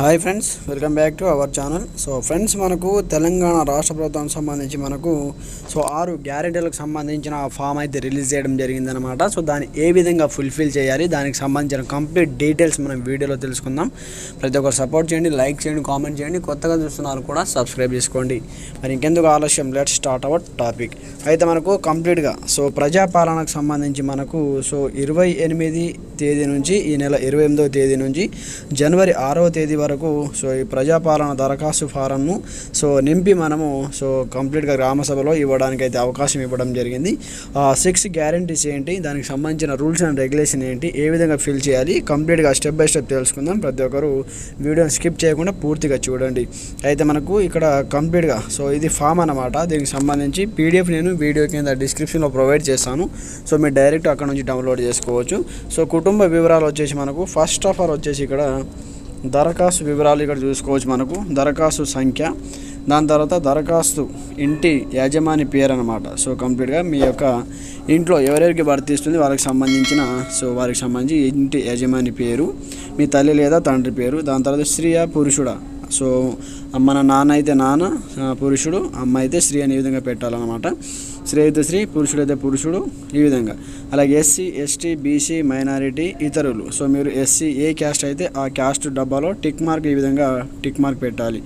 Hi friends welcome back to our channel. So friends మనకు తెలంగాణ రాష్ట్ర ప్రభుత్వానికి సంబంధించి మనకు సో ఆరు గ్యారెంటీలకు సంబంధించిన ఫామ్ అయితే రిలీజ్ చేయడం జరిగిందనమాట సో దాన్ని ఏ విధంగా ఫుల్ఫిల్ చేయాలి దానికి సంబంధించిన కంప్లీట్ డీటెయిల్స్ మనం వీడియోలో తెలుసుకుందాం. ప్రతి ఒక్కరు సపోర్ట్ చేయండి లైక్ చేయండి కామెంట్ చేయండి. కొత్తగా చూస్తున్నారు కూడా సబ్స్క్రైబ్ చేసుకోండి. మరి ఇంకెందుకు ఆలస్యం లెట్ స్టార్ట్ అవర్ టాపిక్. అయితే మనకు కంప్లీట్గా సో ప్రజాపాలనకు సంబంధించి మనకు సో ఇరవై ఎనిమిది తేదీ నుంచి ఈ నెల ఇరవై ఎనిమిదవ తేదీ నుంచి జనవరి ఆరవ తేదీ వరకు సో ఈ ప్రజాపాలన దరఖాస్తు ఫారంను సో నింపి మనము సో కంప్లీట్గా గ్రామసభలో ఇవ్వడానికి అయితే అవకాశం ఇవ్వడం జరిగింది. సిక్స్ గ్యారంటీస్ ఏంటి దానికి సంబంధించిన రూల్స్ అండ్ రెగ్యులేషన్ ఏంటి ఏ విధంగా ఫిల్ చేయాలి కంప్లీట్గా స్టెప్ బై స్టెప్ తెలుసుకుందాం. ప్రతి ఒక్కరు వీడియోని స్కిప్ చేయకుండా పూర్తిగా చూడండి. అయితే మనకు ఇక్కడ కంప్లీట్గా సో ఇది ఫామ్ అన్నమాట. దీనికి సంబంధించి పీడిఎఫ్ నేను వీడియో కింద డిస్క్రిప్షన్లో ప్రొవైడ్ చేస్తాను. సో మీరు డైరెక్ట్ అక్కడ నుంచి డౌన్లోడ్ చేసుకోవచ్చు. సో కుటుంబ వివరాలు వచ్చేసి మనకు ఫస్ట్ ఆఫ్ ఆల్ వచ్చేసి ఇక్కడ దరఖాస్తు వివరాలు ఇక్కడ చూసుకోవచ్చు మనకు. దరఖాస్తు సంఖ్య. దాని తర్వాత దరఖాస్తు ఇంటి యజమాని పేరు అనమాట సో కంప్లీట్గా మీ యొక్క ఇంట్లో ఎవరెవరికి వర్తిస్తుంది వాళ్ళకి సంబంధించిన సో వారికి సంబంధించి ఇంటి యజమాని పేరు మీ తల్లి లేదా తండ్రి పేరు దాని తర్వాత స్త్రీయా పురుషుడా? సో మన నాన్న అయితే నాన్న పురుషుడు అమ్మ అయితే స్త్రీ అనే విధంగా పెట్టాలన్నమాట. స్త్రీ అయితే స్త్రీ పురుషుడు అయితే పురుషుడు ఈ విధంగా. అలాగే ఎస్సీ ఎస్టీ బీసీ మైనారిటీ ఇతరులు. సో మీరు ఎస్సీ ఏ క్యాస్ట్ అయితే ఆ క్యాస్ట్ డబ్బాలో టిక్ మార్క్ ఈ విధంగా టిక్ మార్క్ పెట్టాలి.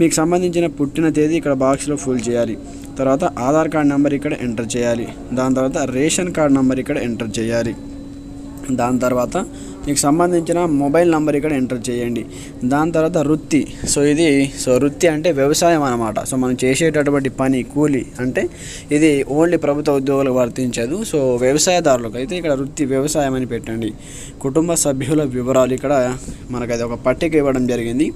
మీకు సంబంధించిన పుట్టిన తేదీ ఇక్కడ బాక్స్లో ఫుల్ చేయాలి. తర్వాత ఆధార్ కార్డ్ నెంబర్ ఇక్కడ ఎంటర్ చేయాలి. దాని తర్వాత రేషన్ కార్డ్ నెంబర్ ఇక్కడ ఎంటర్ చేయాలి. దాని తర్వాత మీకు సంబంధించిన మొబైల్ నెంబర్ ఇక్కడ ఎంటర్ చేయండి. దాని తర్వాత వృత్తి. సో ఇది సో వృత్తి అంటే వ్యవసాయం అనమాట సో మనం చేసేటటువంటి పని కూలి అంటే ఇది ఓన్లీ ప్రభుత్వ ఉద్యోగులకు వర్తించదు. సో వ్యవసాయదారులకు అయితే ఇక్కడ వృత్తి వ్యవసాయం అని పెట్టండి. కుటుంబ సభ్యుల వివరాలు ఇక్కడ మనకు అది ఒక పట్టిక ఇవ్వడం జరిగింది.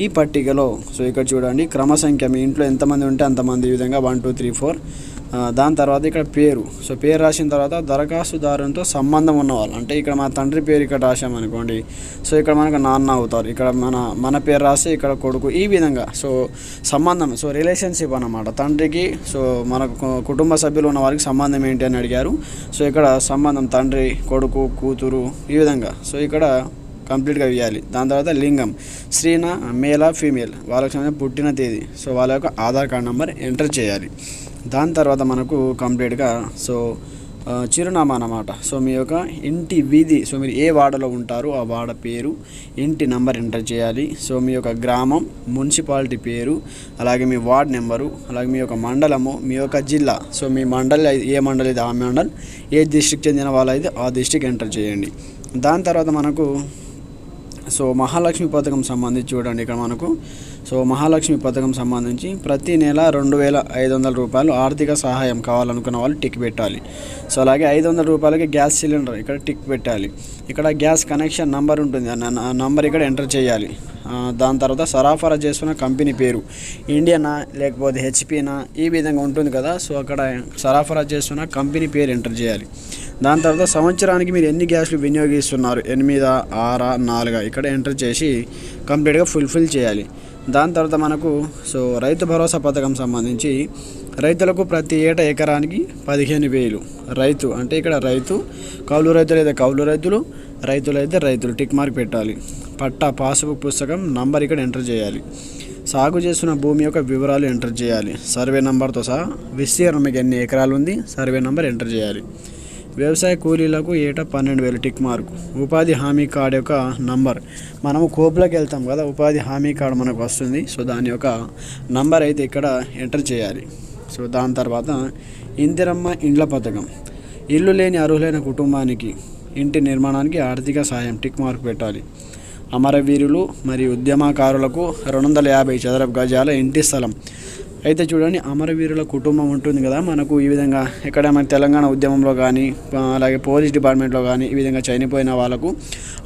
ఈ పట్టికలో సో ఇక్కడ చూడండి క్రమ సంఖ్య మీ ఇంట్లో ఎంతమంది ఉంటే అంతమంది ఈ విధంగా వన్ టూ త్రీ ఫోర్ దాని తర్వాత ఇక్కడ పేరు. సో పేరు రాసిన తర్వాత దరఖాస్తుదారునితో సంబంధం ఉన్నవాళ్ళు అంటే ఇక్కడ మన తండ్రి పేరు ఇక్కడ రాసామనుకోండి సో ఇక్కడ మనకు నాన్న అవుతారు. ఇక్కడ మన మన పేరు రాసి ఇక్కడ కొడుకు. ఈ విధంగా సో సంబంధం సో రిలేషన్షిప్ అన్నమాట. తండ్రికి సో మనకు కుటుంబ సభ్యులు ఉన్న వారికి సంబంధం ఏంటి అని అడిగారు. సో ఇక్కడ సంబంధం తండ్రి కొడుకు కూతురు ఈ విధంగా. సో ఇక్కడ కంప్లీట్గా ఇవ్వాలి. దాని తర్వాత లింగం. స్త్రీన? మేలా? ఫీమేల్? వాళ్ళకి సంబంధించిన పుట్టిన తేదీ. సో వాళ్ళ యొక్క ఆధార్ కార్డ్ నెంబర్ ఎంటర్ చేయాలి. దాని తర్వాత మనకు కంప్లీట్గా సో చిరునామా అన్నమాట. సో మీ యొక్క ఇంటి వీధి సో మీరు ఏ వాడలో ఉంటారో ఆ వాడ పేరు ఇంటి నంబర్ ఎంటర్ చేయాలి. సో మీ యొక్క గ్రామం మున్సిపాలిటీ పేరు అలాగే మీ వార్డ్ నెంబరు అలాగే మీ యొక్క మండలము మీ యొక్క జిల్లా. సో మీ మండలి ఏ మండలి అయితే ఆ మండల్ ఏ డిస్టిక్ చెందిన వాళ్ళైతే ఆ డిస్టిక్ ఎంటర్ చేయండి. దాని తర్వాత మనకు సో మహాలక్ష్మి పథకం సంబంధించి చూడండి ఇక్కడ మనకు. సో మహాలక్ష్మి పథకం సంబంధించి ప్రతి నెల రెండు వేల ఐదు వందల రూపాయలు ఆర్థిక సహాయం కావాలనుకున్న వాళ్ళు టిక్ పెట్టాలి. సో అలాగే ఐదు వందల రూపాయలకి గ్యాస్ సిలిండర్ ఇక్కడ టిక్ పెట్టాలి. ఇక్కడ గ్యాస్ కనెక్షన్ నంబర్ ఉంటుంది. ఆ నంబర్ ఇక్కడ ఎంటర్ చేయాలి. దాని తర్వాత సరఫరా చేస్తున్న కంపెనీ పేరు. ఇండియనా లేకపోతే హెచ్పినా ఈ విధంగా ఉంటుంది కదా. సో అక్కడ సరఫరా చేస్తున్న కంపెనీ పేరు ఎంటర్ చేయాలి. దాని తర్వాత సంవత్సరానికి మీరు ఎన్ని గ్యాస్లు వినియోగిస్తున్నారు? ఎనిమిదా ఆరా నాలుగా? ఇక్కడ ఎంటర్ చేసి కంప్లీట్గా ఫుల్ఫిల్ చేయాలి. దాని తర్వాత మనకు సో రైతు భరోసా పథకం సంబంధించి రైతులకు ప్రతి ఏటా ఎకరానికి పదిహేను వేలు. రైతు అంటే ఇక్కడ రైతు కౌలు రైతులు అయితే కౌలు రైతులు రైతులు అయితే రైతులు టిక్ మార్క్ పెట్టాలి. పట్టా పాస్బుక్ పుస్తకం నంబర్ ఇక్కడ ఎంటర్ చేయాలి. సాగు చేస్తున్న భూమి యొక్క వివరాలు ఎంటర్ చేయాలి. సర్వే నెంబర్తో సహా విస్తీర్ణం మీకు ఎన్ని ఎకరాలు ఉంది సర్వే నెంబర్ ఎంటర్ చేయాలి. వ్యవసాయ కూలీలకు ఏటా పన్నెండు వేలు టిక్ మార్క్. ఉపాధి హామీ కార్డు యొక్క నంబర్. మనము కోపులోకి వెళ్తాం కదా ఉపాధి హామీ కార్డు మనకు వస్తుంది. సో దాని యొక్క నంబర్ అయితే ఇక్కడ ఎంటర్ చేయాలి. సో దాని తర్వాత ఇందిరమ్మ ఇండ్ల పథకం. ఇల్లు లేని అర్హులైన కుటుంబానికి ఇంటి నిర్మాణానికి ఆర్థిక సహాయం టిక్ మార్క్ పెట్టాలి. అమరవీరులు మరియు ఉద్యమకారులకు రెండు వందల యాభై చదరపు గజాల ఇంటి స్థలం. అయితే చూడండి అమరవీరుల కుటుంబం ఉంటుంది కదా. మనకు ఈ విధంగా ఎక్కడ మన తెలంగాణ ఉద్యమంలో కానీ అలాగే పోలీస్ డిపార్ట్మెంట్లో కానీ ఈ విధంగా చనిపోయిన వాళ్ళకు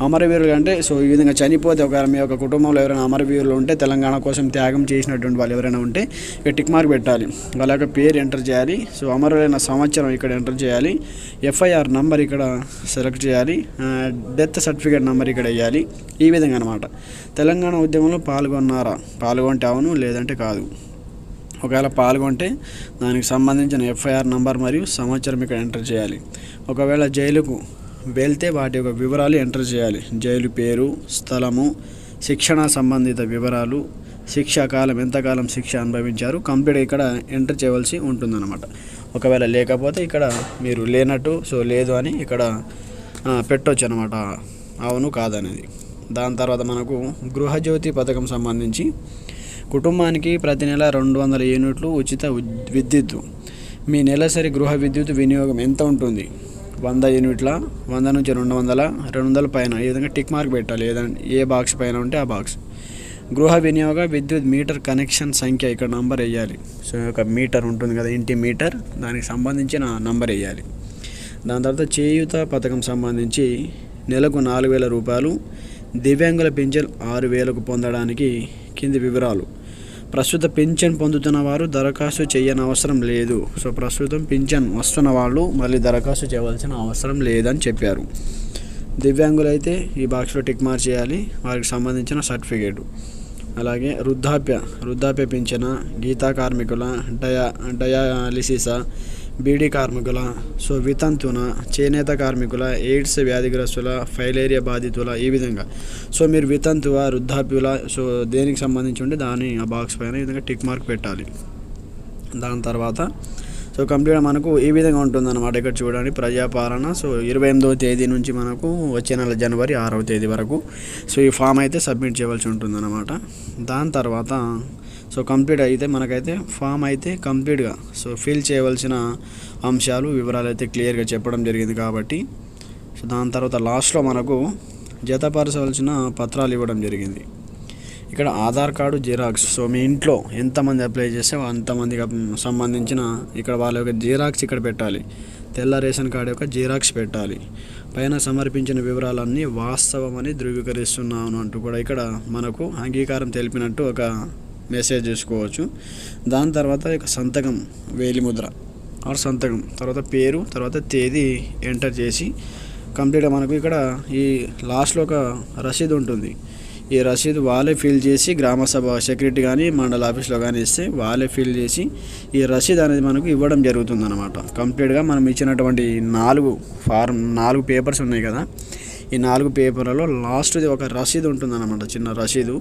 అమరవీరులు అంటే సో ఈ విధంగా చనిపోతే ఒక మీ యొక్క కుటుంబంలో ఎవరైనా అమరవీరులు ఉంటే తెలంగాణ కోసం త్యాగం చేసినటువంటి వాళ్ళు ఎవరైనా ఉంటే ఇక్కడ టిక్ మార్క్ పెట్టాలి. వాళ్ళ యొక్క పేరు ఎంటర్ చేయాలి. సో అమరులైన సంవత్సరం ఇక్కడ ఎంటర్ చేయాలి. ఎఫ్ఐఆర్ నంబర్ ఇక్కడ సెలెక్ట్ చేయాలి. డెత్ సర్టిఫికేట్ నంబర్ ఇక్కడ వేయాలి. ఈ విధంగా అనమాట తెలంగాణ ఉద్యమంలో పాల్గొన్నారా? పాల్గొంటే అవును లేదంటే కాదు. ఒకవేళ పాల్గొంటే దానికి సంబంధించిన ఎఫ్ఐఆర్ నంబర్ మరియు సంవత్సరం ఇక్కడ ఎంటర్ చేయాలి. ఒకవేళ జైలుకు వెళ్తే వాటి యొక్క వివరాలు ఎంటర్ చేయాలి. జైలు పేరు స్థలము శిక్షణ సంబంధిత వివరాలు శిక్షా కాలం ఎంతకాలం శిక్ష అనుభవించారు కంప్లీట్ ఇక్కడ ఎంటర్ చేయవలసి ఉంటుందన్నమాట. ఒకవేళ లేకపోతే ఇక్కడ మీరు లేనట్టు సో లేదు అని ఇక్కడ పెట్టవచ్చు అనమాట అవును కాదనేది. దాని తర్వాత మనకు గృహజ్యోతి పథకం సంబంధించి కుటుంబానికి ప్రతి నెల రెండు వందల యూనిట్లు ఉచిత విద్యుత్ విద్యుత్తు. మీ నెలసరి గృహ విద్యుత్ వినియోగం ఎంత ఉంటుంది? వంద యూనిట్ల వంద నుంచి రెండు వందల రెండు వందల పైన ఈ విధంగా టిక్ మార్క్ పెట్టాలి? ఏదంటే ఏ బాక్స్ పైన ఉంటే ఆ బాక్స్. గృహ వినియోగ విద్యుత్ మీటర్ కనెక్షన్ సంఖ్య ఇక్కడ నంబర్ వేయాలి. సో ఒక మీటర్ ఉంటుంది కదా ఇంటి మీటర్ దానికి సంబంధించిన నంబర్ వేయాలి. దాని తర్వాత చేయూత పథకం సంబంధించి నెలకు నాలుగు వేల రూపాయలు దివ్యాంగుల పింఛన్ ఆరు వేలకు పొందడానికి కింది వివరాలు. ప్రస్తుత పింఛన్ పొందుతున్న వారు దరఖాస్తు చేయని అవసరం లేదు. సో ప్రస్తుతం పింఛన్ వస్తున్న వాళ్ళు మళ్ళీ దరఖాస్తు చేయవలసిన అవసరం లేదని చెప్పారు. దివ్యాంగులు అయితే ఈ బాక్స్లో టిక్ మార్క్ చేయాలి. వారికి సంబంధించిన సర్టిఫికేటు. అలాగే వృద్ధాప్య వృద్ధాప్య పింఛన గీతా కార్మికుల డయా డయాలిసిస బీడీ కార్మికుల సో వితంతున చేనేత కార్మికుల ఎయిడ్స్ వ్యాధిగ్రస్తుల ఫైలేరియా బాధితుల ఈ విధంగా. సో మీరు వితంతువ వృద్ధాప్యుల సో దేనికి సంబంధించి ఉంటే దాన్ని ఆ బాక్స్ పైన ఈ విధంగా టిక్ మార్క్ పెట్టాలి. దాని తర్వాత సో కంప్లీట్ మనకు ఈ విధంగా ఉంటుందన్నమాట ఇక్కడ చూడండి ప్రజాపాలన. సో ఇరవై ఎనిమిదవ తేదీ నుంచి మనకు వచ్చే నెల జనవరి ఆరవ తేదీ వరకు. సో ఈ ఫామ్ అయితే సబ్మిట్ చేయవలసి ఉంటుందన్నమాట. దాని తర్వాత సో కంప్లీట్ అయితే మనకైతే ఫామ్ అయితే కంప్లీట్గా సో ఫిల్ చేయవలసిన అంశాలు వివరాలు అయితే క్లియర్గా చెప్పడం జరిగింది కాబట్టి. సో దాని తర్వాత లాస్ట్లో మనకు జతపరచవలసిన పత్రాలు ఇవ్వడం జరిగింది. ఇక్కడ ఆధార్ కార్డు జిరాక్స్. సో మీ ఇంట్లో ఎంతమంది అప్లై చేస్తే అంతమందికి సంబంధించిన ఇక్కడ వాళ్ళ యొక్క జిరాక్స్ ఇక్కడ పెట్టాలి. తెల్ల రేషన్ కార్డు యొక్క జిరాక్స్ పెట్టాలి. పైన సమర్పించిన వివరాలన్నీ వాస్తవమని ధృవీకరిస్తున్నాను అంటూ కూడా ఇక్కడ మనకు అంగీకారం తెలిపినట్టు ఒక మెసేజ్ చేసుకోవచ్చు. దాని తర్వాత ఇక సంతకం వేలిముద్ర ఆర్ సంతకం. తర్వాత పేరు తర్వాత తేదీ ఎంటర్ చేసి కంప్లీట్గా మనకు ఇక్కడ ఈ లాస్ట్లో ఒక రసీదు ఉంటుంది. ఈ రసీదు వాళ్ళే ఫిల్ చేసి గ్రామ సభ సెక్రటరీ కానీ మండల ఆఫీస్లో కానీ ఇస్తే వాళ్ళే ఫిల్ చేసి ఈ రసీదు అనేది మనకు ఇవ్వడం జరుగుతుంది అనమాట కంప్లీట్గా మనం ఇచ్చినటువంటి నాలుగు ఫార్మ్ నాలుగు పేపర్స్ ఉన్నాయి కదా. ఈ నాలుగు పేపర్లలో లాస్ట్ది ఒక రసీదు ఉంటుందన్నమాట చిన్న రసీదు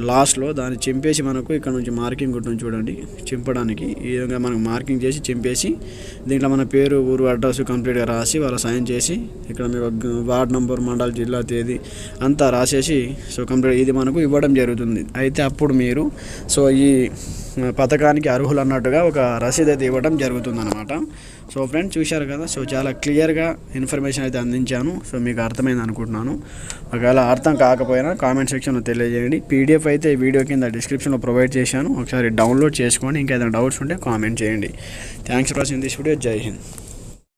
లాస్ట్లో దాన్ని చింపేసి మనకు ఇక్కడ నుంచి మార్కింగ్ ఉంటుంది చూడండి చింపడానికి ఈ విధంగా మనకు మార్కింగ్ చేసి చింపేసి దీంట్లో మన పేరు ఊరు అడ్రస్ కంప్లీట్గా రాసి వాళ్ళ సైన్ చేసి ఇక్కడ మీ వార్డ్ నంబర్ మండల జిల్లా తేదీ అంతా రాసేసి సో కంప్లీట్ ఇది మనకు ఇవ్వడం జరుగుతుంది. అయితే అప్పుడు మీరు సో ఈ పథకానికి అర్హులు అన్నట్టుగా ఒక రసీదు అయితే ఇవ్వడం జరుగుతుంది అనమాట సో ఫ్రెండ్స్ చూశారు కదా సో చాలా క్లియర్గా ఇన్ఫర్మేషన్ అయితే అందించాను. సో మీకు అర్థమైంది అనుకుంటున్నాను. ఒకవేళ అర్థం కాకపోయినా కామెంట్ సెక్షన్లో తెలియజేయండి. పీడిఎఫ్ అయితే ఈ వీడియో కింద డిస్క్రిప్షన్లో ప్రొవైడ్ చేశాను. ఒకసారి డౌన్లోడ్ చేసుకోండి ఇంకా ఏదైనా డౌట్స్ ఉంటే కామెంట్ చేయండి. Thanks for watching this video. Jai Hind.